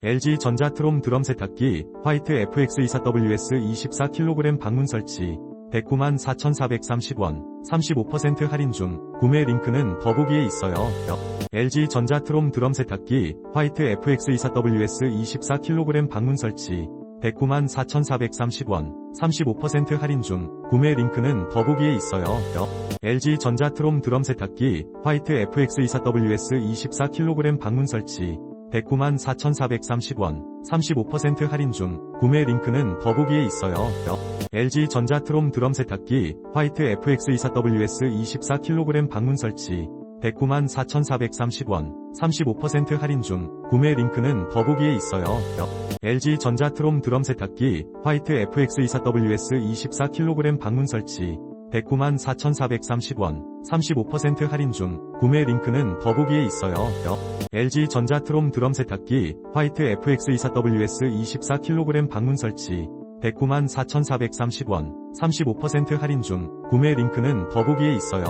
LG 전자 트롬 드럼 세탁기 화이트 FX24WS 24kg 방문 설치 109만 4,430원 35% 할인 중 구매 링크는 더보기에 있어요. LG 전자 트롬 드럼 세탁기 화이트 FX24WS 24kg 방문 설치 109만 4,430원 35% 할인 중 구매 링크는 더보기에 있어요. LG 전자 트롬 드럼 세탁기 화이트 FX24WS 24kg 방문 설치 109만 4,430원 35% 할인 중 구매 링크는 더보기에 있어요. LG 전자 트롬 드럼 세탁기 화이트 FX24WS 24kg 방문 설치 109만 4,430원 35% 할인 중 구매 링크는 더보기에 있어요. LG 전자 트롬 드럼 세탁기 화이트 FX24WS 24kg 방문 설치 109만 4,430원 35% 할인 중 구매 링크는 더보기에 있어요. LG 전자 트롬 드럼 세탁기 화이트 FX24WS 24kg 방문 설치 109만 4,430원 35% 할인 중 구매 링크는 더보기에 있어요.